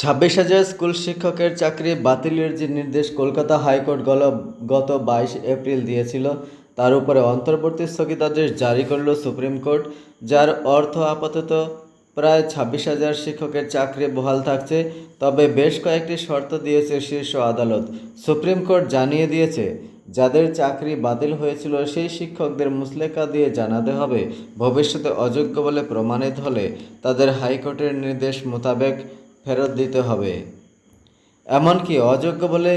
ছাব্বিশ হাজার স্কুল শিক্ষকের চাকরি বাতিলের যে নির্দেশ কলকাতা হাইকোর্ট গল, গত বাইশ এপ্রিল দিয়েছিল, তার উপরে অন্তর্বর্তী স্থগিতাদেশ জারি করল সুপ্রিম কোর্ট, যার অর্থ আপাতত প্রায় ছাব্বিশ হাজার শিক্ষকের চাকরি বহাল থাকছে, তবে বেশ কয়েকটি শর্ত দিয়েছে শীর্ষ আদালত। সুপ্রিম কোর্ট জানিয়ে দিয়েছে, যাদের চাকরি বাতিল হয়েছিল সেই শিক্ষকদের মুসলেকা দিয়ে জানাতে হবে, ভবিষ্যতে অযোগ্য বলে প্রমাণিত হলে তাদের হাইকোর্টের নির্দেশ মোতাবেক ফেরত দিতে হবে। এমনকি অযোগ্য বলে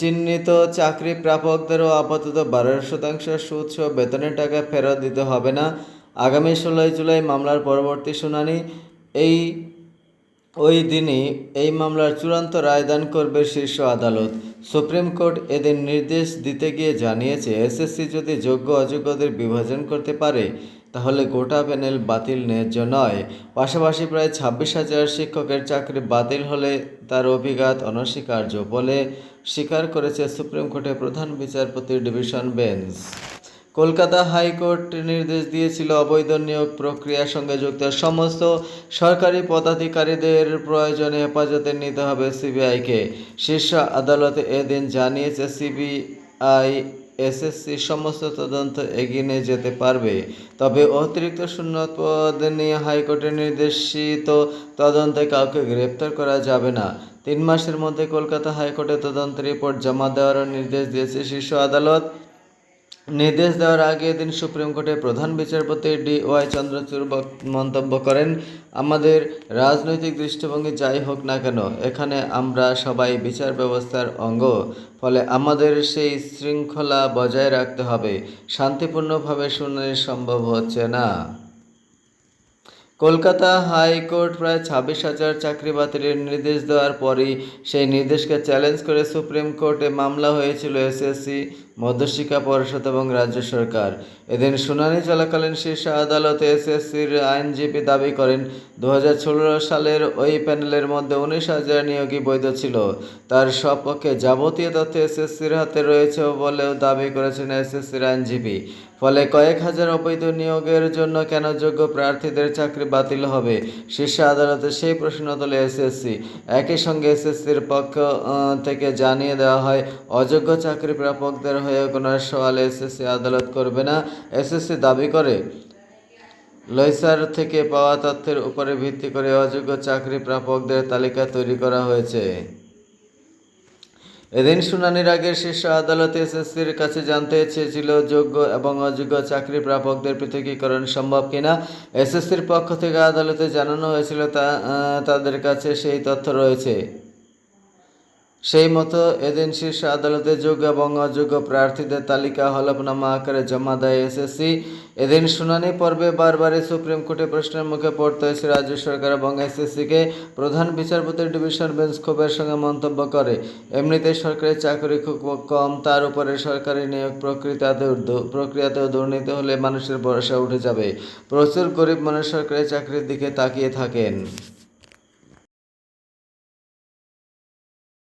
চিহ্নিত চাকরি প্রাপকদেরও আপাতত বারো শতাংশ সুদ সহ বেতনের টাকা ফেরত দিতে হবে না। আগামী ষোলোই জুলাই মামলার পরবর্তী শুনানি এই ওই দিনই এই মামলার চূড়ান্ত রায়দান করবে শীর্ষ আদালত। সুপ্রিম কোর্ট এদিন নির্দেশ দিতে গিয়ে জানিয়েছে, এসএসসি যদি যোগ্য অযোগ্যদের বিভাজন করতে পারে, তাহলে গোটা প্যানেল বাতিল ন্যায্য নয়। পাশাপাশি প্রায় ছাব্বিশ হাজার শিক্ষকের চাকরি বাতিল হলে তার অভিঘাত অনস্বীকার্য বলে স্বীকার করেছে সুপ্রিম কোর্টের প্রধান বিচারপতি ডিভিশন বেঞ্চ। কলকাতা হাইকোর্ট নির্দেশ দিয়েছিল অবৈধ নিয়োগ প্রক্রিয়ার সঙ্গে যুক্ত। সমস্ত সরকারি পদাধিকারীদের প্রয়োজনে হেফাজতে নিতে হবে সিবিআইকে। শীর্ষ আদালতে এদিন জানিয়েছে সিবিআই, এসএসসি সমস্ত তদন্ত এগিয়ে নিয়ে যেতে পারবে। তবে অতিরিক্ত শূন্য পদ নিয়ে হাইকোর্টের নির্দেশিত তদন্তে কাউকে গ্রেপ্তার করা যাবে না। তিন মাসের মধ্যে কলকাতা হাইকোর্টে তদন্ত রিপোর্ট জমা দেওয়ারও নির্দেশ দিয়েছে শীর্ষ আদালত। নির্দেশ দেওয়ার আগে দিন সুপ্রিম কোর্টের প্রধান বিচারপতি ডি ওয়াই চন্দ্রচূড় মন্তব্য করেন, আমাদের রাজনৈতিক দৃষ্টিভঙ্গি যাই হোক না কেন, এখানে আমরা সবাই বিচার ব্যবস্থার অঙ্গ। ফলে আমাদের সেই শৃঙ্খলা বজায় রাখতে হবে। শান্তিপূর্ণভাবে শুনানি সম্ভব হচ্ছে না। কলকাতা হাইকোর্ট প্রায় ছাব্বিশ হাজার চাকরি বাতিলের নির্দেশ দেওয়ার পরই সেই নির্দেশকে চ্যালেঞ্জ করে সুপ্রিম কোর্টে মামলা হয়েছিল এসএসসি, মধ্যশিক্ষা পরিষদ এবং রাজ্য সরকার। এদিন শুনানি চলাকালীন শীর্ষ আদালতে এসএসসির আইনজীবী দাবি করেন দু হাজার ষোলো সালের ওই প্যানেলের মধ্যে উনিশ হাজার নিয়োগই বৈধ ছিল। তার সপক্ষে যাবতীয় তথ্য এসএসসির হাতে রয়েছে বলেও দাবি করেছেন এসএসসির আইনজীবী। ফলে কয়েক হাজার অবৈধ নিয়োগের জন্য কেন যোগ্য প্রার্থীদের চাকরি বাতিল হবে? শীর্ষ আদালতে সেই প্রশ্ন তোলে এসএসসি একই সঙ্গে এসএসসির পক্ষ থেকে জানিয়ে দেওয়া হয়, অযোগ্য চাকরি প্রাপকদের হয়ে কোনো সওয়াল এসএসসি আদালত করবে না। এসএসসি দাবি করে, লইসার থেকে পাওয়া তথ্যের উপরে ভিত্তি করে অযোগ্য চাকরি প্রাপকদের তালিকা তৈরি করা হয়েছে। এদিন শুনানির আগে শীর্ষ আদালত এসএসসির কাছে জানতে চেয়েছিল, যোগ্য এবং অযোগ্য চাকরি প্রাপকদের পৃথকীকরণ সম্ভব কিনা। এসএসসির পক্ষ থেকে আদালতে জানানো হয়েছিল তা তাদের কাছে সেই তথ্য রয়েছে। সেই মতো এদিন শীর্ষ আদালতে যোগ্য এবং অযোগ্য প্রার্থীদের তালিকা হলফনামা আকারে জমা দেয় এসএসসি। এদিন শুনানি পর্বে বারবারই সুপ্রিম কোর্টে প্রশ্নের মুখে পড়তে হয়েছে রাজ্য সরকার এবং এসএসসিকে। প্রধান বিচারপতির ডিভিশন বেঞ্চ ক্ষোভের সঙ্গে মন্তব্য করে। এমনিতে সরকারি চাকরি খুব কম, তার উপরে সরকারি নিয়োগ প্রক্রিয়াতেও দু- প্রক্রিয়াতেও দুর্নীতি হলে মানুষের ভরসা উঠে যাবে। প্রচুর গরিব মানুষ সরকারি চাকরির দিকে তাকিয়ে থাকেন।